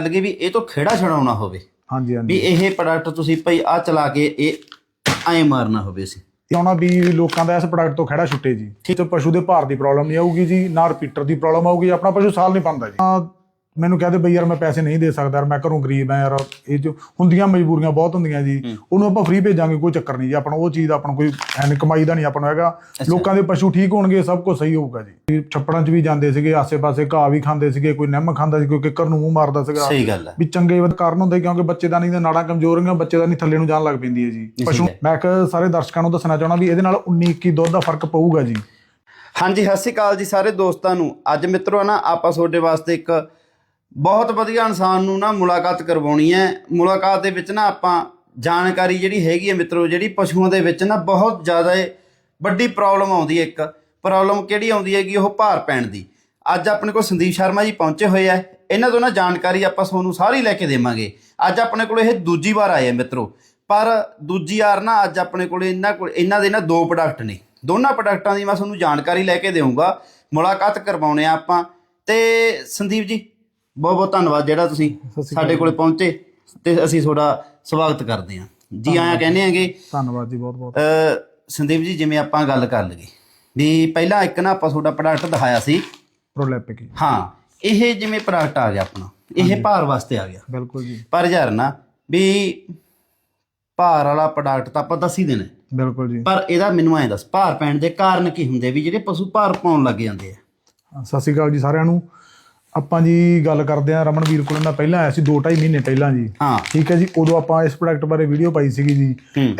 ਲੱਗੇ ਵੀ ਇਹ ਤੋਂ ਖੇੜਾ ਛਡਾਉਣਾ ਹੋਵੇ। ਹਾਂਜੀ ਵੀ ਹਾਂਜੀ ਇਹ ਪ੍ਰੋਡਕਟ ਤੁਸੀਂ ਭਾਈ ਆ ਚਲਾ ਕੇ ਇਹ ਐਂ ਮਾਰਨਾ ਹੋਵੇ ਸੀ ਤੇ ਆਉਣਾ ਵੀ ਲੋਕਾਂ ਦਾ ਇਸ ਪ੍ਰੋਡਕਟ ਤੋਂ ਖੜਾ ਛੁੱਟੇ ਜੀ। ਤੇ ਪਸ਼ੂ ਦੇ ਭਾਰ ਦੀ ਪ੍ਰੋਬਲਮ ਨਹੀਂ ਆਊਗੀ ਜੀ ਨਾ ਰਿਪੀਟਰ ਦੀ ਪ੍ਰੋਬਲਮ ਆਊਗੀ ਆਪਣਾ ਪਸ਼ੂ ਸਾਲ ਨਹੀਂ ਪਾਉਂਦਾ ਜੀ। ਆ, ਮੈਨੂੰ ਕਹਦੇ ਬਈ ਯਾਰ ਮੈਂ ਪੈਸੇ ਨਹੀਂ ਦੇ ਸਕਦਾ ਯਾਰ ਮੈਂ ਘਰੋਂ ਗਰੀਬ ਆ ਯਾਰ ਇਹ ਜੋ ਹੁੰਦੀਆਂ ਮਜਬੂਰੀਆਂ ਬਹੁਤ ਹੁੰਦੀਆਂ ਜੀ ਉਹਨੂੰ ਆਪਾਂ ਫ੍ਰੀ ਭੇਜਾਂਗੇ ਕੋਈ ਚੱਕਰ ਨਹੀਂ ਜੀ ਆਪਣਾ ਉਹ ਚੀਜ਼ ਦਾ ਆਪਣਾ ਕੋਈ ਹੈ ਨੀ, ਕਮਾਈ ਦਾ ਨਹੀਂ ਆਪਣਾ ਹੈਗਾ। ਲੋਕਾਂ ਦੇ ਪਸ਼ੂ ਠੀਕ ਹੋਣਗੇ ਸਭ ਕੁਝ ਸਹੀ ਹੋਊਗਾ ਜੀ। ਛੱਪੜਾਂ 'ਚ ਵੀ ਜਾਂਦੇ ਸੀਗੇ ਆਸੇ-ਪਾਸੇ ਘਾਹ ਵੀ ਖਾਂਦੇ ਸੀਗੇ ਕੋਈ ਨਿੰਮ ਖਾਂਦਾ ਸੀ ਕੋਈ ਕਿੱਕਰ ਨੂੰ ਮੂੰਹ ਮਾਰਦਾ ਸੀਗਾ। ਸਹੀ ਗੱਲ ਹੈ। ਵੀ ਚੰਗੇ ਕਾਰਨ ਹੁੰਦੇ ਕਿਉਂਕਿ ਬੱਚੇਦਾਨੀ ਦੇ ਨਾੜਾਂ ਕਮਜ਼ੋਰ ਹੋਈਆਂ ਬੱਚੇਦਾਨੀ ਥੱਲੇ ਨੂੰ ਜਾਣ ਲੱਗ ਪੈਂਦੀ ਹੈ ਜੀ। ਪਸ਼ੂ ਮੈਂ ਸਾਰੇ ਦਰਸ਼ਕਾਂ ਨੂੰ ਦੱਸਣਾ ਚਾਹਣਾ ਵੀ ਇਹਦੇ ਨਾਲ 19 21 ਦੁੱਧ ਦਾ ਫ਼ਰਕ ਪਊਗਾ ਜੀ। ਹਾਂਜੀ ਸਤਿ ਸ਼੍ਰੀ ਅਕਾਲ ਜੀ ਸਾਰੇ ਦੋਸਤਾਂ ਨੂੰ। ਅੱਜ ਮਿੱਤਰੋ ਨਾ ਆਪਾਂ ਤੁਹਾਡੇ ਵਾਸਤੇ ਇੱਕ ਬਹੁਤ ਵਧੀਆ ਇਨਸਾਨ ਨੂੰ ਨਾ ਮੁਲਾਕਾਤ ਕਰਵਾਉਣੀ ਹੈ। ਮੁਲਾਕਾਤ ਦੇ ਵਿੱਚ ਨਾ ਆਪਾਂ ਜਾਣਕਾਰੀ ਜਿਹੜੀ ਹੈਗੀ ਹੈ ਮਿੱਤਰੋ, ਜਿਹੜੀ ਪਸ਼ੂਆਂ ਦੇ ਵਿੱਚ ਨਾ ਬਹੁਤ ਜ਼ਿਆਦਾ ਵੱਡੀ ਪ੍ਰੋਬਲਮ ਆਉਂਦੀ ਹੈ ਇੱਕ। ਪ੍ਰੋਬਲਮ ਕਿਹੜੀ ਆਉਂਦੀ ਹੈਗੀ? ਉਹ ਭਾਰ ਪੈਣ ਦੀ। ਅੱਜ ਆਪਣੇ ਕੋਲ ਸੰਦੀਪ ਸ਼ਰਮਾ ਜੀ ਪਹੁੰਚੇ ਹੋਏ ਆ। ਇਹਨਾਂ ਤੋਂ ਨਾ ਜਾਣਕਾਰੀ ਆਪਾਂ ਤੁਹਾਨੂੰ ਸਾਰੀ ਲੈ ਕੇ ਦੇਵਾਂਗੇ। ਅੱਜ ਆਪਣੇ ਕੋਲ ਇਹ ਦੂਜੀ ਵਾਰ ਆਏ ਆ ਮਿੱਤਰੋ। ਪਰ ਦੂਜੀ ਵਾਰ ਨਾ ਅੱਜ ਆਪਣੇ ਕੋਲ ਇਹਨਾਂ ਕੋਲ, ਇਹਨਾਂ ਦੇ ਨਾ ਦੋ ਪ੍ਰੋਡਕਟ ਨੇ। ਦੋਨਾਂ ਪ੍ਰੋਡਕਟਾਂ ਦੀ ਮੈਂ ਤੁਹਾਨੂੰ ਜਾਣਕਾਰੀ ਲੈ ਕੇ ਦੇਵਾਂਗਾ ਮੁਲਾਕਾਤ ਕਰਵਾਉਣੇ ਆ ਆਪਾਂ। ਤੇ ਸੰਦੀਪ ਜੀ ਬਹੁਤ ਬਹੁਤ ਧੰਨਵਾਦ ਜਿਹੜਾ ਤੁਸੀਂ ਸਾਡੇ ਕੋਲੇ ਪਹੁੰਚੇ ਤੇ ਅਸੀਂ ਤੁਹਾਡਾ ਸਵਾਗਤ ਕਰਦੇ ਹਾਂ। ਜੀ ਆਇਆਂ ਕਹਿੰਦੇ ਆਂਗੇ ਧੰਨਵਾਦ ਜੀ ਬਹੁਤ ਬਹੁਤ। ਅ, ਸੰਦੀਪ ਜੀ ਜਿਵੇਂ ਆਪਾਂ ਗੱਲ ਕਰ ਲਈਏ ਵੀ ਪਹਿਲਾਂ ਇੱਕ ਨਾ ਆਪਾਂ ਤੁਹਾਡਾ ਪ੍ਰੋਡਕਟ ਦਿਖਾਇਆ ਸੀ। ਪ੍ਰੋਲੈਪਿਕ ਹਾਂ ਇਹ ਜਿਵੇਂ ਪ੍ਰੋਡਕਟ ਆ ਗਿਆ ਆਪਣਾ ਇਹ ਭਾਰ ਵਾਸਤੇ ਆ ਗਿਆ। ਬਿਲਕੁਲ ਜੀ। ਪਰ ਯਾਰ ਨਾ ਵੀ ਭਾਰ ਵਾਲਾ ਪ੍ਰੋਡਕਟ ਤਾਂ ਆਪਾਂ ਦੱਸ ਹੀ ਦੇਣਾ। ਬਿਲਕੁਲ ਜੀ। ਪਰ ਇਹਦਾ ਮੈਨੂੰ ਐਂ ਦੱਸ ਭਾਰ ਪੈਣ ਦੇ ਕਾਰਨ ਕੀ ਹੁੰਦੇ ਵੀ ਜਿਹੜੇ ਪਸ਼ੂ ਭਾਰ ਪਾਉਣ ਲੱਗ ਜਾਂਦੇ ਆ? ਸਤਿ ਸ਼੍ਰੀ ਅਕਾਲ ਜੀ ਸਾਰਿਆਂ ਨੂੰ। ਆਪਾਂ ਜੀ ਗੱਲ ਕਰਦੇ ਹਾਂ ਰਮਨਵੀਰ ਕੋਲ ਮੈਂ ਪਹਿਲਾਂ ਆਇਆ ਸੀ 2.5 ਮਹੀਨੇ ਪਹਿਲਾਂ ਜੀ। ਹਾਂ। ਠੀਕ ਹੈ ਜੀ ਉਦੋਂ ਆਪਾਂ ਇਸ ਪ੍ਰੋਡਕਟ ਬਾਰੇ ਵੀਡੀਓ ਪਾਈ ਸੀਗੀ ਜੀ।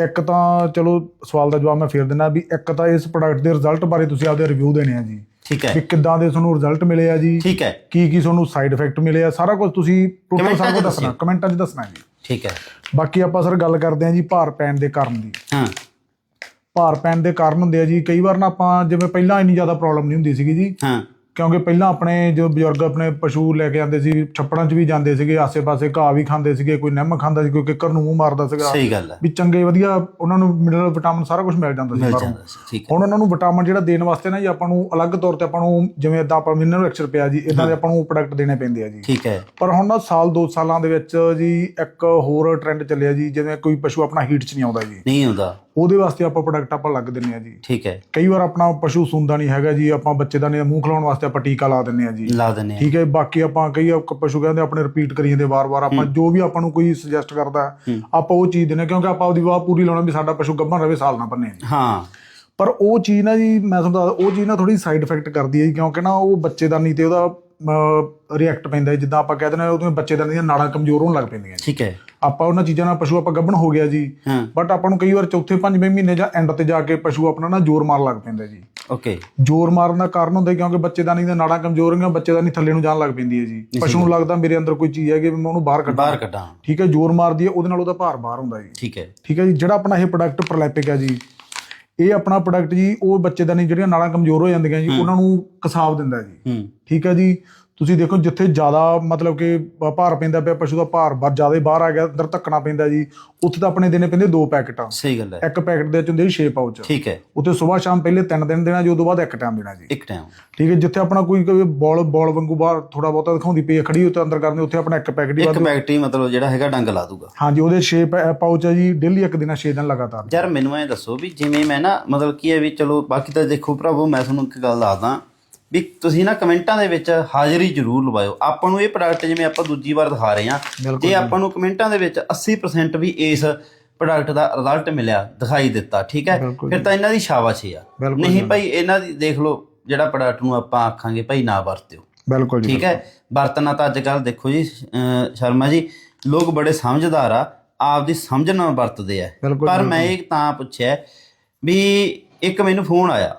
ਇੱਕ ਤਾਂ ਚਲੋ ਸਵਾਲ ਦਾ ਜਵਾਬ ਮੈਂ ਫੇਰ ਦਿੰਦਾ ਵੀ ਇੱਕ ਤਾਂ ਇਸ ਪ੍ਰੋਡਕਟ ਦੇ ਰਿਜ਼ਲਟ ਬਾਰੇ ਤੁਸੀਂ ਆਪਦੇ ਰਿਵਿਊ ਦੇਣੇ ਆ ਜੀ। ਠੀਕ ਵੀ ਹੈ ਕਿੱਦਾਂ ਦੇ ਤੁਹਾਨੂੰ ਰਿਜ਼ਲਟ ਮਿਲੇ ਆ ਜੀ। ਠੀਕ ਹੈ। ਕੀ ਕੀ ਤੁਹਾਨੂੰ ਸਾਈਡ ਇਫੈਕਟ ਮਿਲੇ ਆ ਸਾਰਾ ਕੁਝ ਤੁਸੀਂ ਟੋਟਲ ਸਾਰਾ ਕੁਝ ਦੱਸਣਾ। ਕਮੈਂਟਾਂ 'ਚ ਦੱਸਣਾ ਜੀ। ਠੀਕ ਹੈ। ਬਾਕੀ ਆਪਾਂ ਸਰ ਗੱਲ ਕਰਦੇ ਹਾਂ ਜੀ ਭਾਰ ਪੈਣ ਦੇ ਕਾਰਨ ਦੀ। ਹਾਂ। ਭਾਰ ਪੈਣ ਦੇ ਕਾਰਨ ਹੁੰਦੇ ਆ ਜੀ ਕਈ ਵਾਰ ਨਾ ਆਪਾਂ ਜਿਵੇਂ ਪਹਿਲਾਂ ਇੰਨੀ ਜ਼ਿਆਦਾ ਪ੍ਰੋਬਲਮ ਨਹੀਂ ਹੁੰਦੀ ਸੀਗੀ ਜੀ। ਹਾਂ। ਕਿਉਂਕਿ ਪਹਿਲਾਂ ਆਪਣੇ ਜੋ ਬਜ਼ੁਰਗ ਆਪਣੇ ਪਸ਼ੂ ਲੈ ਕੇ ਆਉਂਦੇ ਸੀ ਛੱਪੜਾਂ 'ਚ ਵੀ ਜਾਂਦੇ ਸੀਗੇ ਆਸੇ-ਪਾਸੇ ਘਾਹ ਵੀ ਖਾਂਦੇ ਸੀਗੇ ਕੋਈ ਨਿੰਮ ਖਾਂਦਾ ਸੀ ਕੋਈ ਕਿੱਕਰ ਨੂੰ ਮੂੰਹ ਮਾਰਦਾ ਸੀਗਾ। ਸਹੀ ਗੱਲ ਹੈ। ਵੀ ਚੰਗੇ ਵਧੀਆ ਉਹਨਾਂ ਨੂੰ ਮਿਨਰਲ ਵਿਟਾਮਿਨ ਸਾਰਾ ਕੁਝ ਮਿਲ ਜਾਂਦਾ ਸੀ ਬਾਹਰੋਂ। ਠੀਕ ਹੁਣ ਉਹਨਾਂ ਨੂੰ ਵਿਟਾਮਿਨ ਜਿਹੜਾ ਦੇਣ ਵਾਸਤੇ ਨਾ ਜੀ ਆਪਾਂ ਨੂੰ ਅਲੱਗ ਤੌਰ ਤੇ ਆਪਾਂ ਨੂੰ ਜਿਵੇਂ ਇਦਾਂ ਆਪਾਂ ਮਿਨਰਲ ਐਕਸਰ ਪਿਆ ਜੀ ਇਦਾਂ ਦੇ ਆਪਾਂ ਨੂੰ ਪ੍ਰੋਡਕਟ ਦੇਣੇ ਪੈਂਦੇ ਆ ਜੀ। ਠੀਕ ਹੈ। ਪਰ ਹੁਣ ਨਾ ਸਾਲ ਦੋ ਸਾਲਾਂ ਦੇ ਵਿੱਚ ਜੀ ਇੱਕ ਹੋਰ ਟ੍ਰੈਂਡ ਚੱਲਿਆ ਜੀ ਜਿਵੇਂ ਕੋਈ ਪਸ਼ੂ ਆਪਣਾ ਹੀਟ 'ਚ ਨਹੀਂ ਆਉਂਦਾ ਜੀ। ਨਹੀਂ ਹੁੰਦਾ ਉਹਦੇ ਵਾਸਤੇ ਆਪਾਂ ਪ੍ਰੋਡਕਟ ਆਪਾਂ ਲੱਗ ਦਿੰਨੇ ਆ ਜੀ। ਠੀਕ ਹੈ। ਕਈ ਵਾਰ ਆਪਣਾ ਪਸ਼ੂ ਸੁੰਦਾ ਨਹੀਂ ਹੈਗਾ ਜੀ ਆਪਾਂ ਬੱਚੇ ਦਾ ਨਹੀਂ ਮੂੰਹ ਖਲਾਉਣ ਵਾਸਤੇ ਆਪਾਂ ਟੀਕਾ ਲਾ ਦਿੰਨੇ ਆ ਜੀ। ਲਾ ਆ। ਠੀਕ ਹੈ ਬਾਕੀ ਆਪਾਂ ਕਈ ਪਸ਼ੂ ਕਹਿੰਦੇ ਆਪਣੇ ਰਿਪੀਟ ਕਰੀ ਜਾਂਦੇ ਵਾਰ-ਵਾਰ ਆਪਾਂ ਜੋ ਵੀ ਆਪਾਂ ਨੂੰ ਕੋਈ ਸੁਜੈਸਟ ਕਰਦਾ ਆਪਾਂ ਉਹ ਚੀਜ਼ ਦਿੰਨੇ ਕਿਉਂਕਿ ਆਪਾਂ ਉਹਦੀ ਵਾਹ ਪੂਰੀ ਲਾਉਣਾ ਵੀ ਸਾਡਾ ਪਸ਼ੂ ਗੱਭਣ ਰਵੇ ਸਾਲ ਨਾ ਬੰਨੇ। ਹਾਂ। ਪਰ ਉਹ ਚੀਜ਼ ਨਾ ਜੀ ਮੈਂ ਤੁਹਾਨੂੰ ਦੱਸਦਾ ਉਹ ਚੀਜ਼ ਨਾ ਥੋੜੀ ਸਾਈਡ ਇਫੈਕਟ ਕਰਦੀ ਹੈ ਜੀ ਕਿਉਂਕਿ ਨਾ ਉਹ ਬੱਚੇਦਾਨੀ ਤੇ ਉਹਦਾ ਰਿਐਕਟ ਪੈਂਦਾ ਹੈ ਜਿੱਦਾਂ ਆਪਾਂ ਕਹਿੰਦੇ ਨੇ ਉਹਦੀਆਂ ਬੱਚੇਦਾਨੀ ਦੀਆਂ ਨਾੜਾਂ ਕਮਜ਼ੋਰ ਹੋਣ ਲੱਗ ਪੈਂਦੀਆਂ। ਠੀਕ ਹੈ। ਆਪਾਂ ਉਹਨਾਂ ਚੀਜ਼ਾਂ ਨਾਲ ਪਸ਼ੂ ਆਪਾਂ ਗੱਭਣ ਹੋ ਗਿਆ ਜੀ। ਬਟ ਆਪਾਂ ਨੂੰ ਕਈ ਵਾਰ ਚੌਥੇ ਪੰਜਵੇਂ ਮਹੀਨੇ ਜਾਂ ਐਂਡ ਤੇ ਜਾ ਕੇ ਪਸ਼ੂ ਆਪਣਾ ਨਾ ਜ਼ੋਰ ਮਾਰਨ ਲੱਗ ਪੈਂਦਾ ਜੀ। ਓਕੇ ਜ਼ੋਰ ਮਾਰਨ ਦਾ ਕਾਰਨ ਹੁੰਦਾ ਕਿਉਂਕਿ ਬੱਚੇਦਾਨੀ ਦੀਆਂ ਨਾੜਾਂ ਕਮਜ਼ੋਰ ਹੋਈਆਂ ਬੱਚੇਦਾਨੀ ਥੱਲੇ ਨੂੰ ਜਾਣ ਲੱਗ ਪੈਂਦੀ ਹੈ ਜੀ। ਪਸ਼ੂ ਨੂੰ ਲੱਗਦਾ ਮੇਰੇ ਅੰਦਰ ਕੋਈ ਚੀਜ਼ ਹੈ ਕਿ ਮੈਂ ਉਹਨੂੰ ਬਾਹਰ ਕੱਢਾਂ। ਬਾਹਰ ਕੱਢਾਂ। ਠੀਕ ਹੈ ਜ਼ੋਰ ਮਾਰਦੀ ਹੈ ਉਹਦੇ ਨਾਲ ਉਹਦਾ ਭਾਰ ਬਾਹਰ ਹੁੰਦਾ ਜੀ। ਠੀਕ ਹੈ। ਠੀਕ ਹੈ ਜੀ ਜਿਹੜਾ ਆਪਣਾ ਇਹ ਪ੍ਰੋਡਕਟ ਪ੍ਰੋਲੈਪਿਕ ਹੈ ਜੀ ਇਹ ਆਪਣਾ ਪ੍ਰੋਡਕਟ ਜੀ ਉਹ ਬੱਚੇਦਾਨੀ ਜਿਹੜੀਆਂ ਨਾੜਾਂ ਕਮਜ਼ੋਰ ਹੋ ਜਾਂਦੀਆਂ ਜੀ ਉਹਨਾਂ ਨੂੰ ਕਸਾਵ ਦਿੰਦਾ ਜੀ। ਠੀਕ ਹੈ ਜੀ? ਤੁਸੀਂ ਦੇਖੋ ਜਿੱਥੇ ਜ਼ਿਆਦਾ ਮਤਲਬ ਕਿ ਭਾਰ ਪੈਂਦਾ ਪਿਆ ਪਸ਼ੂ ਦਾ ਭਾਰ ਬਹੁਤ ਜ਼ਿਆਦਾ ਹੀ ਬਾਹਰ ਆ ਗਿਆ ਅੰਦਰ ਧੱਕਣਾ ਪੈਂਦਾ ਜੀ ਉੱਥੇ ਤਾਂ ਆਪਣੇ ਦੇਣੇ ਪੈਂਦੇ ਦੋ ਪੈਕਟਾਂ। ਸਹੀ ਗੱਲ ਹੈ। ਇੱਕ ਪੈਕਟ ਦੇ ਵਿੱਚ ਹੁੰਦੇ ਜੀ 6 ਪਾਊਚ। ਠੀਕ ਹੈ। ਉੱਥੇ ਸਵੇਰ ਸ਼ਾਮ ਪਹਿਲੇ ਤਿੰਨ ਦਿਨ ਦੇਣਾ ਜੀ ਉਦੋਂ ਬਾਅਦ ਇੱਕ ਟਾਈਮ ਦੇਣਾ ਜੀ। ਇੱਕ ਟਾਈਮ ਠੀਕ ਹੈ ਜਿੱਥੇ ਆਪਣਾ ਕੋਈ ਕੋਈ ਬੋਲ ਬੋਲ ਵਾਂਗੂ ਬਾਹਰ ਥੋੜਾ ਬਹੁਤਾ ਦਿਖਾਉਂਦੀ ਪਈ ਹੈ, ਖੜੀ ਉੱਤੇ ਅੰਦਰ ਕਰਦੇ ਉੱਥੇ ਆਪਣਾ ਇੱਕ ਪੈਕਟ ਹੀ ਇੱਕ ਵੱਧ ਬੈਕਟਰੀ ਮਤਲਬ ਜਿਹੜਾ ਹੈਗਾ ਡੰਗ ਲਾ ਦੂਗਾ। ਹਾਂਜੀ ਉਹਦੇ 6 ਪਾਊਚ ਹੈ ਜੀ ਡੇਲੀ ਇੱਕ ਦਿਨਾਂ 6 ਦਿਨ ਲਗਾਤਾਰ। ਯਾਰ ਮੈਨੂੰ ਐ ਦੱਸੋ ਵੀ ਜਿਵੇਂ ਮੈਂ ਨਾ ਮਤਲਬ ਕੀ ਹੈ ਵੀ ਚਲੋ ਬਾਕੀ ਤਾਂ ਦੇਖੋ ਭਰਾਵੋ ਮੈਂ ਤੁਹਾਨੂੰ ਇੱਕ ਗੱਲ ਦੱਸਦਾ। ਵੀ ਤੁਸੀਂ ਨਾ ਕਮੈਂਟਾਂ ਦੇ ਵਿੱਚ ਹਾਜ਼ਰੀ ਜ਼ਰੂਰ ਲਵਾਇਓ। ਆਪਾਂ ਨੂੰ ਇਹ ਪ੍ਰੋਡਕਟ ਜਿਵੇਂ ਆਪਾਂ ਦੂਜੀ ਵਾਰ ਦਿਖਾ ਰਹੇ ਹਾਂ ਜੇ ਆਪਾਂ ਨੂੰ ਕਮੈਂਟਾਂ ਦੇ ਵਿੱਚ 80% ਵੀ ਇਸ ਪ੍ਰੋਡਕਟ ਦਾ ਰਿਜ਼ਲਟ ਮਿਲਿਆ ਦਿਖਾਈ ਦਿੱਤਾ ਠੀਕ ਹੈ? ਫਿਰ ਤਾਂ ਇਹਨਾਂ ਦੀ ਸ਼ਾਬਾਸ਼ੀ ਆ। ਨਹੀਂ ਭਾਈ ਇਹਨਾਂ ਦੀ ਦੇਖ ਲਓ ਜਿਹੜਾ ਪ੍ਰੋਡਕਟ ਨੂੰ ਆਪਾਂ ਆਖਾਂਗੇ ਭਾਈ ਨਾ ਵਰਤਿਓ। ਬਿਲਕੁਲ ਜੀ ਠੀਕ ਹੈ? ਵਰਤਣਾ ਤਾਂ ਅੱਜ ਕੱਲ ਦੇਖੋ ਜੀ ਸ਼ਰਮਾ ਜੀ ਲੋਕ ਬੜੇ ਸਮਝਦਾਰ ਆ ਆਪਦੀ ਸਮਝ ਨਾਲ ਵਰਤਦੇ ਆ। ਪਰ ਮੈਂ ਇਹ ਤਾਂ ਪੁੱਛਿਆ ਵੀ ਇੱਕ ਮੈਨੂੰ ਫੋਨ ਆਇਆ।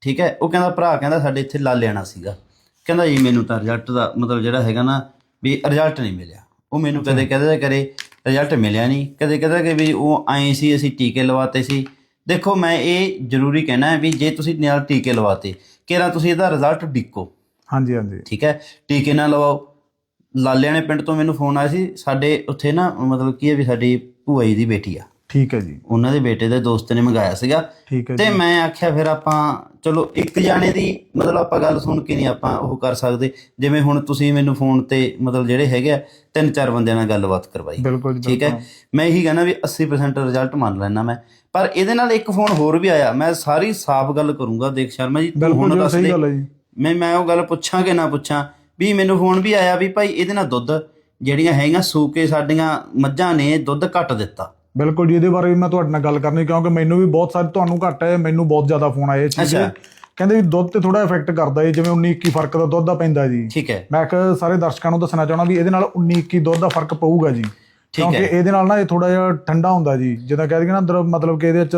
ਠੀਕ ਹੈ? ਉਹ ਕਹਿੰਦਾ ਭਰਾ ਕਹਿੰਦਾ ਸਾਡੇ ਇੱਥੇ ਲਾ ਲੈਣਾ ਸੀਗਾ। ਕਹਿੰਦਾ ਜੀ ਮੈਨੂੰ ਤਾਂ ਰਿਜ਼ਲਟ ਦਾ ਮਤਲਬ ਜਿਹੜਾ ਹੈਗਾ ਨਾ ਵੀ ਰਿਜ਼ਲਟ ਨਹੀਂ ਮਿਲਿਆ। ਉਹ ਮੈਨੂੰ ਕਦੇ ਕਹਦੇ ਕਰੇ ਰਿਜ਼ਲਟ ਮਿਲਿਆ ਨਹੀਂ। ਕਦੇ ਕਹਦਾ ਕਿ ਵੀ ਉਹ ਆਏ ਸੀ ਅਸੀਂ ਟੀਕੇ ਲਵਾਤੇ ਸੀ। ਦੇਖੋ ਮੈਂ ਇਹ ਜ਼ਰੂਰੀ ਕਹਿਣਾ ਹੈ ਵੀ ਜੇ ਤੁਸੀਂ ਨਾਲ ਟੀਕੇ ਲਵਾਤੇ ਕਿਹੜਾ ਤੁਸੀਂ ਇਹਦਾ ਰਿਜ਼ਲਟ ਡਿੱਕੋ। ਹਾਂਜੀ ਹਾਂਜੀ। ਠੀਕ ਹੈ? ਟੀਕੇ ਨਾ ਲਵਾਓ। ਲਾਲਿਆਣੇ ਪਿੰਡ ਤੋਂ ਮੈਨੂੰ ਫੋਨ ਆਇਆ ਸੀ ਸਾਡੇ ਉੱਥੇ ਨਾ ਮਤਲਬ ਕੀ ਹੈ ਵੀ ਸਾਡੀ ਭੂਆ ਜੀ ਦੀ ਬੇਟੀ ਆ। ਠੀਕ ਹੈ ਜੀ। ਉਹਨਾਂ ਦੇ ਬੇਟੇ ਦੇ ਦੋਸਤ ਨੇ ਮੰਗਾਇਆ ਸੀਗਾ। ਠੀਕ ਹੈ ਤੇ ਮੈਂ ਆਖਿਆ ਫਿਰ ਆਪਾਂ ਚਲੋ ਇੱਕ ਜਾਣੇ ਦੀ ਮਤਲਬ ਆਪਾਂ ਗੱਲ ਸੁਣ ਕੇ ਨਹੀਂ ਆਪਾਂ ਉਹ ਕਰ ਸਕਦੇ। ਜਿਵੇਂ ਹੁਣ ਤੁਸੀਂ ਮੈਨੂੰ ਫੋਨ ਤੇ ਮਤਲਬ ਜਿਹੜੇ ਹੈਗੇ ਆ ਤਿੰਨ ਚਾਰ ਬੰਦਿਆਂ ਨਾਲ ਗੱਲਬਾਤ ਕਰਵਾਈ। ਬਿਲਕੁਲ ਠੀਕ ਹੈ। ਮੈਂ ਇਹੀ ਕਹਿੰਦਾ ਵੀ 80% ਰਿਜ਼ਲਟ ਮੰਨ ਲੈਣਾ ਮੈਂ। ਪਰ ਇਹਦੇ ਨਾਲ ਇੱਕ ਫੋਨ ਹੋਰ ਵੀ ਆਇਆ। ਮੈਂ ਸਾਰੀ ਸਾਫ਼ ਗੱਲ ਕਰੂੰਗਾ ਦੇਖ ਸ਼ਰਮਾ ਜੀ ਤੂੰ ਹੁਣ ਦੱਸ ਦੇ। ਮੈਂ ਮੈਂ ਉਹ ਗੱਲ ਪੁੱਛਾਂ ਕਿ ਨਾ ਪੁੱਛਾਂ। ਵੀ ਮੈਨੂੰ ਫੋਨ ਵੀ ਆਇਆ ਵੀ ਭਾਈ ਇਹਦੇ ਨਾਲ ਦੁੱਧ ਜਿਹੜੀਆਂ ਹੈਗੀਆਂ ਸੂਕੇ ਸਾਡੀਆਂ ਮੱਝਾਂ ਨੇ ਦੁੱਧ ਘੱਟ ਦਿੱਤਾ। ਬਿਲਕੁਲ ਜੀ ਇਹਦੇ ਬਾਰੇ ਵੀ ਮੈਂ ਤੁਹਾਡੇ ਨਾਲ ਗੱਲ ਕਰਨੀ ਕਿਉਂਕਿ ਮੈਨੂੰ ਵੀ ਬਹੁਤ ਸਾਰੇ ਤੁਹਾਨੂੰ ਘੱਟ ਹੈ ਮੈਨੂੰ ਬਹੁਤ ਜ਼ਿਆਦਾ ਫੋਨ ਆਏ ਇਸ ਚੀਜ਼। ਦੇ ਅੱਛਾ। ਕਹਿੰਦੇ ਵੀ ਦੁੱਧ ਤੇ ਥੋੜਾ ਇਫੈਕਟ ਕਰਦਾ ਹੈ ਜਿਵੇਂ 19 21 ਫ਼ਰਕ ਦਾ ਦੁੱਧ ਦਾ ਪੈਂਦਾ ਜੀ। ਠੀਕ ਹੈ। ਮੈਂ ਇੱਕ ਸਾਰੇ ਦਰਸ਼ਕਾਂ ਨੂੰ ਦੱਸਣਾ ਚਾਹਣਾ ਵੀ ਇਹਦੇ ਨਾਲ 19 21 ਦੁੱਧ ਦਾ ਫ਼ਰਕ ਪਊਗਾ ਜੀ। ਕਿਉਂਕਿ। ਇਹਦੇ ਨਾਲ ਨਾ ਇਹ ਥੋੜਾ ਜਿਹਾ ਠੰਡਾ ਹੁੰਦਾ ਜੀ ਜਿੱਦਾਂ ਕਹਿ ਦਈਏ ਨਾ ਅੰਦਰ ਮਤਲਬ ਕਿ ਇਹਦੇ ਵਿੱਚ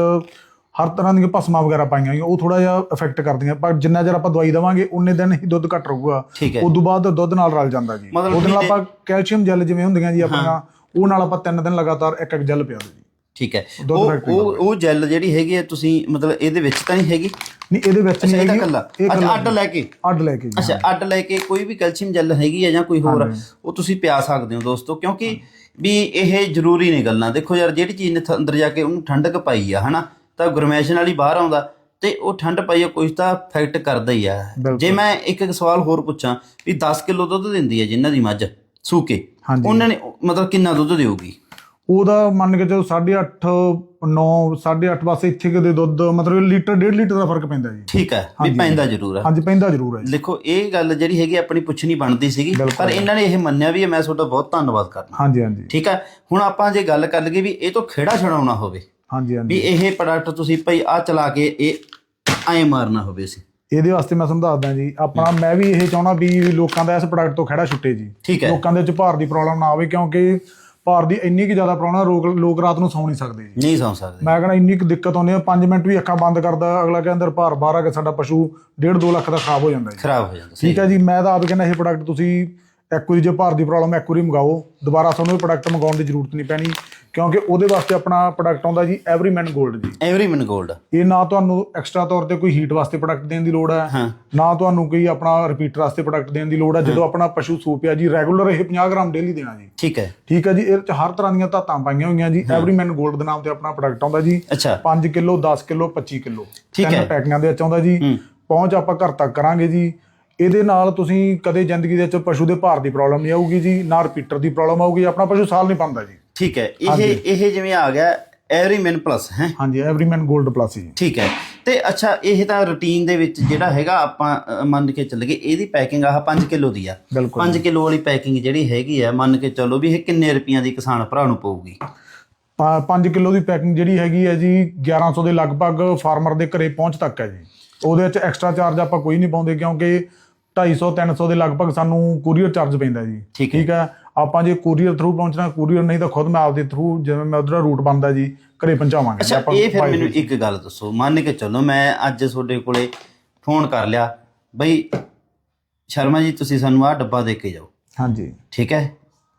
ਹਰ ਤਰ੍ਹਾਂ ਦੀਆਂ ਭਸਮਾਂ ਵਗੈਰਾ ਪਾਈਆਂ ਹੋਈਆਂ ਉਹ ਥੋੜਾ ਜਿਹਾ ਇਫੈਕਟ ਕਰਦੀਆਂ ਪਰ ਜਿੰਨਾ ਚਿਰ ਆਪਾਂ ਦਵਾਈ ਦੇਵਾਂਗੇ ਉਨੇ ਦਿਨ ਹੀ ਦੁੱਧ ਘੱਟ ਰਹੂਗਾ। ਠੀਕ ਹੈ। ਉਸ ਤੋਂ ਬਾਅਦ ਦੁੱਧ ਨਾਲ ਰਲ ਜਾਂਦਾ ਜੀ। ਮਤਲਬ ਉਹਦੇ ਨਾਲ ਆਪਾਂ ਕੈਲਸ਼ੀਅਮ ਜੈਲ ਜਿਵੇਂ ਹੁੰਦੀਆਂ ਜੀ ਆਪਣੀਆਂ ਉਹ ਨਾਲ ਆਪਾਂ ਤਿੰਨ ਦਿਨ ਲਗਾਤਾਰ ਇੱਕ ਇੱਕ ਜੈਲ ਪਿਆ ਦਿਓ ਜੀ। ਠੀਕ ਹੈ। ਉਹ ਉਹ ਉਹ ਜੈਲ ਜਿਹੜੀ ਹੈਗੀ ਹੈ ਤੁਸੀਂ ਮਤਲਬ ਇਹਦੇ ਵਿੱਚ ਤਾਂ ਨਹੀਂ ਹੈਗੀ? ਨਹੀਂ ਇਹਦੇ ਵਿੱਚ ਨਹੀਂ ਹੈਗੀ। ਅੱਛਾ ਅੱਡ ਲੈ ਕੇ? ਅੱਡ ਲੈ ਕੇ ਅੱਛਾ ਅੱਡ ਲੈ ਕੇ ਕੋਈ ਵੀ ਕੈਲਸ਼ੀਅਮ ਜੈਲ ਹੈਗੀ ਹੈ ਜਾਂ ਕੋਈ ਹੋਰ ਉਹ ਤੁਸੀਂ ਪਿਆ ਸਕਦੇ ਹੋ ਦੋਸਤੋ ਕਿਉਂਕਿ ਵੀ ਇਹ ਜ਼ਰੂਰੀ ਨਹੀਂ ਗੱਲਾਂ। ਦੇਖੋ ਯਾਰ ਜਿਹੜੀ ਚੀਜ਼ ਨੇ ਅੰਦਰ ਜਾ ਕੇ ਉਹਨੂੰ ਠੰਡਕ ਪਾਈ ਆ ਹਨਾ ਤਾਂ ਗਰਮੈਸ਼ਨ ਵਾਲੀ ਬਾਹਰ ਆਉਂਦਾ ਤੇ ਉਹ ਠੰਡ ਪਾਈ ਆ ਕੁਝ ਤਾਂ ਇਫੈਕਟ ਕਰਦਾ ਹੀ ਆ। ਜੇ ਮੈਂ ਇੱਕ ਇੱਕ ਸਵਾਲ ਹੋਰ ਪੁੱਛਾਂ ਵੀ 10 ਕਿਲੋ ਦੁੱਧ ਦਿੰਦੀ ਹੈ ਜਿਨ੍ਹਾਂ ਦੀ ਮੱਝ ਸੂਕੇ। ਹਾਂਜੀ। ਉਹਨਾਂ ਨੇ ਮਤਲਬ ਕਿੰਨਾ ਦੁੱਧ ਦੇਊਗੀ? ਉਹਦਾ ਮੰਨ ਕੇ ਚਲੋ 8.5 9 8.5 ਬਸ ਇੱਥੇ ਕਿਤੇ ਦੁੱਧ ਮਤਲਬ ਲੀਟਰ 1.5 ਲੀਟਰ ਦਾ ਫ਼ਰਕ ਪੈਂਦਾ ਜੀ। ਠੀਕ ਹੈ ਵੀ ਪੈਂਦਾ ਜ਼ਰੂਰ ਹੈ। ਹਾਂਜੀ ਪੈਂਦਾ ਜ਼ਰੂਰ ਹੈ ਦੇਖੋ ਇਹ ਗੱਲ ਜਿਹੜੀ ਹੈਗੀ ਆਪਣੀ ਪੁੱਛਣੀ ਬਣਦੀ ਸੀਗੀ। ਪਰ ਇਹਨਾਂ ਨੇ ਇਹ ਮੰਨਿਆ ਵੀ ਮੈਂ ਤੁਹਾਡਾ ਬਹੁਤ ਧੰਨਵਾਦ ਕਰਨਾ ਹਾਂਜੀ ਹਾਂਜੀ। ਠੀਕ ਹੈ ਹੁਣ ਆਪਾਂ ਜੇ ਗੱਲ ਕਰ ਲਈਏ ਵੀ ਇਹ ਤੋਂ ਖੇੜਾ ਛਡਾਉਣਾ ਹੋਵੇ ਹਾਂਜੀ ਹਾਂਜੀ। ਵੀ ਇਹ ਪ੍ਰੋਡਕਟ ਤੁਸੀਂ ਭਾਈ ਆ ਚਲਾ ਕੇ ਇਹ ਐ ਮਾਰਨਾ ਹੋਵੇ ਸੀ ਇਹਦੇ ਵਾਸਤੇ ਮੈਂ ਤੁਹਾਨੂੰ ਦੱਸਦਾ ਜੀ ਆਪਣਾ ਮੈਂ ਵੀ ਇਹ ਚਾਹਣਾ ਵੀ ਲੋਕਾਂ ਦਾ ਇਸ ਪ੍ਰੋਡਕਟ ਤੋਂ ਖੜਾ ਛੁੱਟੇ ਜੀ। ਠੀਕ ਹੈ। ਲੋਕਾਂ ਦੇ ਵਿੱਚ ਭਾਰ ਦੀ ਪ੍ਰੋਬਲਮ ਨਾ ਆਵੇ ਕਿਉਂਕਿ ਭਾਰ ਦੀ ਇੰਨੀ ਕਿ ਜ਼ਿਆਦਾ ਪ੍ਰੋਬਲਮ ਲੋਕ ਲੋਕ ਰਾਤ ਨੂੰ ਸੌਂ ਨਹੀਂ ਸਕਦੇ ਜੀ। ਨਹੀਂ ਸਮਝ ਸਕਦੇ। ਮੈਂ ਕਹਿੰਦਾ ਇੰਨੀ ਕੁ ਦਿੱਕਤ ਆਉਂਦੀ ਹੈ 5 ਮਿੰਟ ਵੀ ਅੱਖਾਂ ਬੰਦ ਕਰਦਾ ਅਗਲਾ ਕਹਿੰਦਾ ਅੰਦਰ ਭਾਰ ਬਾਹਰ ਆ ਕੇ ਸਾਡਾ ਪਸ਼ੂ 1.5 2 ਲੱਖ ਦਾ ਖਰਾਬ ਹੋ ਜਾਂਦਾ ਜੀ। ਖਰਾਬ ਹੋ ਜਾਂਦਾ ਠੀਕ ਹੈ ਜੀ ਮੈਂ ਤਾਂ ਆਪ ਕਹਿੰਦਾ ਇਹ ਪ੍ਰੋਡਕਟ ਤੁਸੀਂ ਐਕੂਰੀ ਜੇ ਭਾਰ ਦੀ ਪ੍ਰੋਬਲਮ ਐਕੂਰੀ ਮੰਗਾਓ। ਦੁਬਾਰਾ ਤੁਹਾਨੂੰ ਇਹ ਪ੍ਰੋਡਕਟ ਮੰਗਾਉਣ ਦੀ ਜ਼ਰੂਰਤ ਨਹੀਂ ਪੈਣੀ ਕਿਉਂਕਿ ਉਹਦੇ ਵਾਸਤੇ ਆਪਣਾ ਪ੍ਰੋਡਕਟ ਆਉਂਦਾ ਜੀ ਐਵਰੀਮੈਨ 골ਡ ਜੀ। ਐਵਰੀਮੈਨ 골ਡ ਇਹ ਨਾ ਤੁਹਾਨੂੰ ਐਕਸਟਰਾ ਤੌਰ ਤੇ ਕੋਈ ਹੀਟ ਵਾਸਤੇ ਪ੍ਰੋਡਕਟ ਦੇਣ ਦੀ ਲੋੜ ਹੈ ਨਾ ਤੁਹਾਨੂੰ ਕੋਈ ਆਪਣਾ ਰਿਪੀਟਰ ਵਾਸਤੇ ਪ੍ਰੋਡਕਟ ਦੇਣ ਦੀ ਲੋੜ ਹੈ ਜਦੋਂ ਆਪਣਾ ਪਸ਼ੂ ਸੂਪ ਹੈ ਜੀ ਰੈਗੂਲਰ ਇਹ 50 ਗ੍ਰਾਮ ਡੇਲੀ ਦੇਣਾ ਜੀ। ਠੀਕ ਹੈ। ਠੀਕ ਹੈ ਜੀ ਇਹ ਚ ਹਰ ਤਰ੍ਹਾਂ ਦੀਆਂ ਧਾਤਾਂ ਪਾਈਆਂ ਹੋਈਆਂ ਜੀ ਐਵਰੀਮੈਨ ਗੋਲਡ ਦੇ ਨਾਮ ਤੇ ਆਪਣਾ ਪ੍ਰੋਡਕਟ ਆਉਂਦਾ ਜੀ। 5 ਕਿਲੋ 10 ਕਿਲੋ 25 ਕਿਲੋ। ਠੀਕ ਹੈ। ਪੈਕਿੰਗਾਂ ਦੇ ਵਿੱਚ ਆਉਂਦਾ ਜੀ। ਪਹੁੰਚ ਆਪਾਂ ਘਰ ਤੱਕ ਕਰਾਂਗੇ ਜੀ। ਇਹਦੇ ਨਾਲ ਤੁਸੀਂ ਕਦੇ ਜ਼ਿੰਦਗੀ ਦੇ ਵਿੱਚ ਪਸ਼ੂ ਦੇ ਭਾਰ ਦੀ ਪ੍ਰੋਬਲਮ ਨਹੀਂ ਆਊਗੀ ਜੀ ਨਾ ਰਿਪੀਟਰ ਦੀ ਪ੍ਰੋਬਲਮ ਆਊਗੀ ਆਪਣਾ ਪਸ਼ੂ ਸਾਲ ਨਹੀਂ ਪਾਉਂਦਾ ਜੀ। ਠੀਕ ਹੈ ਇਹ ਇਹ ਜਿਵੇਂ ਆ ਗਿਆ ਐਵਰੀ ਮਨ ਪਲੱਸ ਹੈ? ਹਾਂਜੀ ਐਵਰੀਮੈਨ 골ਡ ਪਲੱਸ ਜੀ। ਠੀਕ ਹੈ ਤੇ ਅੱਛਾ ਇਹ ਤਾਂ ਰੁਟੀਨ ਦੇ ਵਿੱਚ ਜਿਹੜਾ ਹੈਗਾ ਆਪਾਂ ਮੰਨ ਕੇ ਚੱਲ ਗਏ ਇਹਦੀ ਪੈਕਿੰਗ ਆਹ 5 ਕਿਲੋ ਦੀ ਆ। ਬਿਲਕੁਲ 5 ਕਿਲੋ ਵਾਲੀ ਪੈਕਿੰਗ ਜਿਹੜੀ ਹੈਗੀ ਆ ਮੰਨ ਕੇ ਚੱਲੋ ਵੀ ਇਹ ਕਿੰਨੇ ਰੁਪਈਆਂ ਦੀ ਕਿਸਾਨ ਭਰਾ ਨੂੰ ਪਊਗੀ? 5 ਕਿਲੋ ਦੀ ਪੈਕਿੰਗ ਜਿਹੜੀ ਹੈਗੀ ਹੈ ਜੀ 1100 ਦੇ ਲਗਭਗ ਫਾਰਮਰ ਦੇ ਘਰੇ ਪਹੁੰਚ ਤੱਕ ਹੈ ਜੀ। ਉਹਦੇ ਵਿੱਚ ਐਕਸਟਰਾ ਚਾਰਜ ਆਪਾਂ ਕੋਈ ਨਹੀਂ ਪਾਉਂਦੇ ਕਿਉਂਕਿ 250 300 ਦੇ ਲਗਭਗ ਸਾਨੂੰ ਕੁਰੀਅਰ ਚਾਰਜ ਪੈਂਦਾ ਜੀ। ਠੀਕ ਹੈ। ਆਪਾਂ ਜੇ ਕੁਰੀਅਰ ਥਰੂ ਪਹੁੰਚਣਾ ਕੁਰੀਅਰ ਨਹੀਂ ਤਾਂ ਖੁਦ ਮੈਂ ਆਪਦੇ ਥਰੂ ਜਿਵੇਂ ਮੈਂ ਉਧਰ ਰੂਟ ਬਣਦਾ ਜੀ ਘਰੇ ਪਹੁੰਚਾਵਾਂਗੇ। ਜੀ ਅੱਛਾ ਇਹ ਫਿਰ by ਮੈਨੂੰ। ਇੱਕ ਗੱਲ ਦੱਸੋ। ਮੰਨ ਕੇ ਚੱਲੋ ਮੈਂ ਅੱਜ ਤੁਹਾਡੇ ਕੋਲੇ ਫੋਨ ਕਰ ਲਿਆ ਬਈ ਸ਼ਰਮਾ ਜੀ ਤੁਸੀਂ ਸਾਨੂੰ ਆਹ ਡੱਬਾ ਦੇ ਕੇ ਜਾਓ। ਹਾਂਜੀ। ਠੀਕ ਹੈ?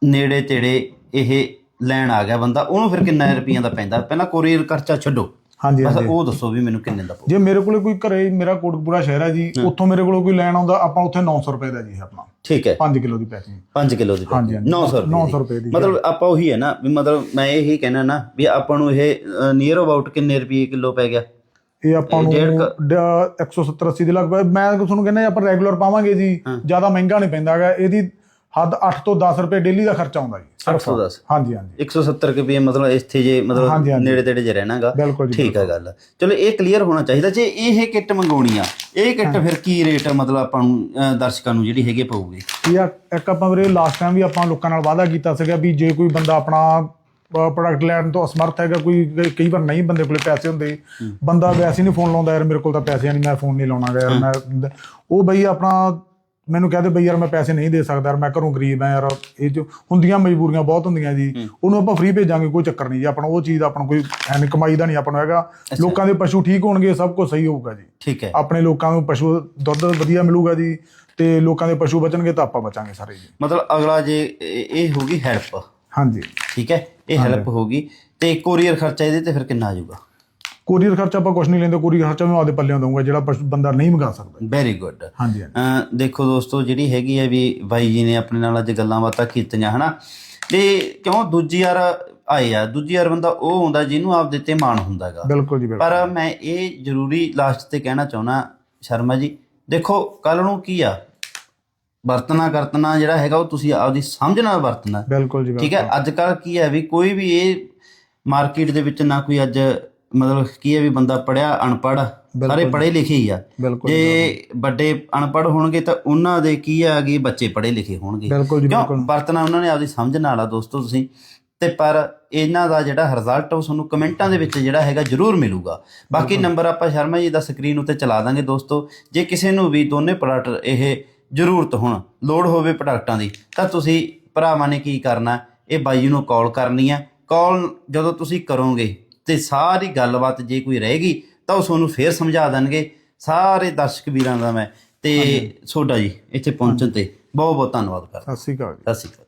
ਨੇੜੇ ਤੇੜੇ ਇਹ ਲੈਣ ਆ ਗਿਆ ਬੰਦਾ ਉਹਨੂੰ ਫਿਰ ਕਿੰਨਾ ਰੁਪਈਆਂ ਦਾ ਪੈਂਦਾ? ਪਹਿਲਾਂ ਕੋਰੀਅਰ ਖਰਚਾ ਛੱਡੋ। ਹਾਂਜੀ ਬਸ ਹਾਂਜੀ। ਉਹ ਦੱਸੋ ਵੀ ਮੈਨੂੰ ਕਿੰਨੇ ਦਾ ਪਊ ਜੇ ਮੇਰੇ ਕੋਲੇ ਕੋਈ ਘਰੇ ਮੇਰਾ ਕੋਟਕਪੂਰਾ ਸ਼ਹਿਰ ਹੈ ਜੀ ਉੱਥੋਂ ਮੇਰੇ ਕੋਲੋਂ ਕੋਈ ਲੈਣ ਆਉਂਦਾ ਆਪਾਂ ਉੱਥੇ 900 ਰੁਪਏ ਦਾ ਜੀ ਆਪਣਾ। ਠੀਕ ਹੈ। 5 ਕਿਲੋ ਦੀ ਪੈਕਿੰਗ। 5 ਕਿਲੋ ਦੀ ਹਾਂਜੀ, ਹਾਂਜੀ। 900 ਰੁਪਏ 900 ਰੁਪਏ ਦੀ। ਮਤਲਬ ਆਪਾਂ ਉਹੀ ਹੈ ਨਾ ਵੀ ਮਤਲਬ ਮੈਂ ਇਹੀ ਕਹਿਣਾ ਨਾ ਵੀ ਆਪਾਂ ਨੂੰ ਇਹ ਨੀਅਰ ਅਬਾਊਟ ਕਿੰਨੇ ਰੁਪਏ ਕਿਲੋ ਪੈ ਗਿਆ? ਇਹ ਆਪਾਂ ਨੂੰ ਡੇਢ 170 80 ਦੇ ਲਗਭਗ ਮੈਂ ਤੁਹਾਨੂੰ ਕਹਿੰਦਾ ਆਪਾਂ ਰੈਗੂਲਰ ਪਾਵਾਂਗੇ ਜੀ। ਜ਼ਿਆਦਾ ਮਹਿੰਗਾ ਨਹੀਂ ਪੈਂਦਾ ਹੈਗਾ। ਇਹਦੀ ਹੱਦ 8 ਤੋਂ 10 ਰੁਪਏ ਡੇਲੀ ਦਾ ਖਰਚਾ ਆਉਂਦਾ ਜੀ ਸਿਰਫ। 810 ਹਾਂਜੀ ਹਾਂਜੀ। 170 ਰੁਪਏ ਮਤਲਬ ਇੱਥੇ ਜੇ ਮਤਲਬ। ਨੇੜੇ ਤੇੜੇ ਜੇ ਰਹਿਣਾਗਾ। ਠੀਕ ਹੈ ਗੱਲ। ਚਲੋ ਇਹ ਕਲੀਅਰ ਹੋਣਾ ਚਾਹੀਦਾ। ਜੇ ਇਹ ਕਿੱਟ ਮੰਗਾਉਣੀ ਆ ਇਹ ਕਿੱਟ ਫਿਰ ਕੀ ਰੇਟ ਮਤਲਬ ਆਪਾਂ ਨੂੰ ਦਰਸ਼ਕਾਂ ਨੂੰ ਜਿਹੜੀ ਹੈਗੀ ਪਊਗੀ? ਇਹ ਆ- ਇੱਕ ਆਪਾਂ ਵੀਰੇ ਲਾਸਟ ਟਾਈਮ ਵੀ ਆਪਾਂ ਲੋਕਾਂ ਨਾਲ ਵਾਅਦਾ ਕੀਤਾ ਸੀਗਾ ਵੀ ਜੇ ਕੋਈ ਬੰਦਾ ਆਪਣਾ ਪ੍ਰੋਡਕਟ ਲੈਣ ਤੋਂ ਅਸਮਰਥ ਹੈਗਾ ਕੋਈ ਕਈ- ਕਈ ਵਾਰ ਨਹੀਂ ਬੰਦੇ ਕੋਲੇ ਪੈਸੇ ਹੁੰਦੇ। ਬੰਦਾ ਵੈਸੇ ਨਹੀਂ ਫੋਨ ਲਾਉਂਦਾ ਯਾਰ ਮੇਰੇ ਕੋਲ ਤਾਂ ਪੈਸੇ ਨਹੀਂ ਮੈਂ ਫੋਨ ਨਹੀਂ ਲਾਉਣਾਗਾ ਯਾਰ ਮੈਂ ਉਹ ਬਈ ਆਪਣਾ ਮੈਨੂੰ ਕਹਦੇ ਬਈ ਯਾਰ ਮੈਂ ਪੈਸੇ ਨਹੀਂ ਦੇ ਸਕਦਾ ਯਾਰ ਮੈਂ ਘਰੋਂ ਗਰੀਬ ਆ ਯਾਰ ਇਹ ਜੋ ਹੁੰਦੀਆਂ ਮਜਬੂਰੀਆਂ ਬਹੁਤ ਹੁੰਦੀਆਂ ਜੀ ਉਹਨੂੰ ਆਪਾਂ ਫ੍ਰੀ ਭੇਜਾਂਗੇ ਕੋਈ ਚੱਕਰ ਨਹੀਂ ਜੀ ਆਪਣਾ ਉਹ ਚੀਜ਼ ਦਾ ਆਪਣਾ ਕੋਈ ਹੈ ਨੀ ਕਮਾਈ ਦਾ ਨਹੀਂ ਆਪਣਾ ਹੈਗਾ। ਲੋਕਾਂ ਦੇ ਪਸ਼ੂ ਠੀਕ ਹੋਣਗੇ ਸਭ ਕੁਝ ਸਹੀ ਹੋਊਗਾ ਜੀ। ਠੀਕ ਹੈ। ਆਪਣੇ ਲੋਕਾਂ ਨੂੰ ਪਸ਼ੂ ਦੁੱਧ ਵਧੀਆ ਮਿਲੂਗਾ ਜੀ ਤੇ ਲੋਕਾਂ ਦੇ ਪਸ਼ੂ ਬਚਣਗੇ ਤਾਂ ਆਪਾਂ ਬਚਾਂਗੇ ਸਾਰੇ ਜੀ। ਮਤਲਬ ਅਗਲਾ ਜੇ ਇਹ ਇਹ ਹੋਗੀ ਹੈਲਪ ਹਾਂਜੀ। ਠੀਕ ਹੈ ਇਹ ਹੈਲਪ ਹੋਗੀ ਤੇ ਕੋਰੀਅਰ ਖਰਚਾ ਇਹਦੇ ਤੇ ਫਿਰ ਕਿੰਨਾ ਆ ਜਾਊਗਾ? ਕੋਰੀਅਰ ਖਰਚਾ ਆਪਾਂ ਕੁਝ ਨਹੀਂ ਲੈਂਦੇ ਕੋਰੀਅਰ ਖਰਚਾ ਮੈਂ ਆਪਦੇ ਪੱਲਿਆਂ ਦਊਂਗਾ ਜਿਹੜਾ ਪਸ਼ੂ ਬੰਦਾ ਨਹੀਂ ਮੰਗਾ ਸਕਦਾ। ਵੈਰੀ ਗੁੱਡ ਹਾਂਜੀ ਹਾਂਜੀ। ਦੇਖੋ ਦੋਸਤੋ ਜਿਹੜੀ ਹੈਗੀ ਹੈ ਵੀ ਬਾਈ ਜੀ ਨੇ ਆਪਣੇ ਨਾਲ ਅੱਜ ਗੱਲਾਂ ਬਾਤਾਂ ਕੀਤੀਆਂ ਹਨਾ? ਤੇ ਕਿਉਂ ਦੂਜੀ ਵਾਰ ਆਏ ਆ? ਦੂਜੀ ਵਾਰ ਬੰਦਾ ਉਹ ਹੁੰਦਾ ਜਿਹਨੂੰ ਆਪਦੇ ਤੇ ਮਾਣ ਹੁੰਦਾਗਾ ਬਿਲਕੁਲ ਜੀ ਬਿਲਕੁਲ। ਪਰ ਮੈਂ ਇਹ ਜ਼ਰੂਰੀ ਲਾਸਟ ਤੇ ਕਹਿਣਾ ਚਾਹੁੰਦਾ ਸ਼ਰਮਾ ਜੀ ਦੇਖੋ ਕੱਲ ਨੂੰ ਕੀ ਆ? ਵਰਤਣਾ ਕਰਤਣਾ ਜਿਹੜਾ ਹੈਗਾ ਉਹ ਤੁਸੀਂ ਆਪਦੀ ਸਮਝ ਨਾਲ ਵਰਤਣਾ। ਬਿਲਕੁਲ ਜੀ ਠੀਕ ਹੈ? ਅੱਜ ਕੱਲ ਕੀ ਹੈ ਵੀ ਕੋਈ ਵੀ ਇਹ ਮਾਰਕੀਟ ਦੇ ਵਿੱਚ ਨਾ ਕੋਈ ਅੱਜ ਮਤਲਬ ਕੀ ਹੈ ਵੀ ਬੰਦਾ ਪੜਿਆ ਅਨਪੜ ਸਾਰੇ ਪੜ੍ਹੇ ਲਿਖੇ ਹੀ ਆ। ਜੇ ਵੱਡੇ ਅਨਪੜ ਹੋਣਗੇ ਤਾਂ ਉਹਨਾਂ ਦੇ ਕੀ ਆ ਕਿ ਬੱਚੇ ਪੜ੍ਹੇ ਲਿਖੇ ਹੋਣਗੇ। ਕਿਉਂ? ਵਰਤਣਾ ਉਹਨਾਂ ਨੇ ਆਪਦੀ ਸਮਝ ਨਾਲ ਆ ਦੋਸਤੋ ਤੁਸੀਂ। ਤੇ ਪਰ ਇਹਨਾਂ ਦਾ ਜਿਹੜਾ ਰਿਜ਼ਲਟ ਉਹ ਤੁਹਾਨੂੰ ਕਮੈਂਟਾਂ ਦੇ ਵਿੱਚ ਜਿਹੜਾ ਹੈਗਾ ਜਰੂਰ ਮਿਲੂਗਾ। ਬਾਕੀ ਨੰਬਰ ਆਪਾਂ ਸ਼ਰਮਾ ਜੀ ਦਾ ਸਕਰੀਨ ਉੱਤੇ ਚਲਾ ਦਾਂਗੇ ਦੋਸਤੋ। ਜੇ ਕਿਸੇ ਨੂੰ ਵੀ ਦੋਨੇ ਪ੍ਰੋਡਕਟ ਇਹ ਜ਼ਰੂਰਤ ਹੋਣ ਲੋੜ ਹੋਵੇ ਪ੍ਰੋਡਕਟਾਂ ਦੀ ਤਾਂ ਤੁਸੀਂ ਭਰਾਵਾਂ ਨੇ ਕੀ ਕਰਨਾ ਇਹ ਬਾਈ ਨੂੰ ਕਾਲ ਕਰਨੀ ਹੈ ਕਾਲ ਜਦੋਂ ਤੁਸੀਂ ਕਰੋਗੇ ਤੇ ਸਾਰੀ ਗੱਲਬਾਤ ਜੇ ਕੋਈ ਰਹੇਗੀ ਤਾਂ ਉਹ ਤੁਹਾਨੂੰ ਫੇਰ ਸਮਝਾ ਦੇਣਗੇ। ਸਾਰੇ ਦਰਸ਼ਕ ਵੀਰਾਂ ਦਾ ਮੈਂ ਤੇ ਤੁਹਾਡਾ ਜੀ ਇੱਥੇ ਪਹੁੰਚਣ ਤੇ ਬਹੁਤ ਬਹੁਤ ਧੰਨਵਾਦ ਕਰਦਾ। ਸਤਿ ਸ਼੍ਰੀ ਅਕਾਲ ਜੀ। ਸਤਿ ਸ਼੍ਰੀ ਅਕਾਲ।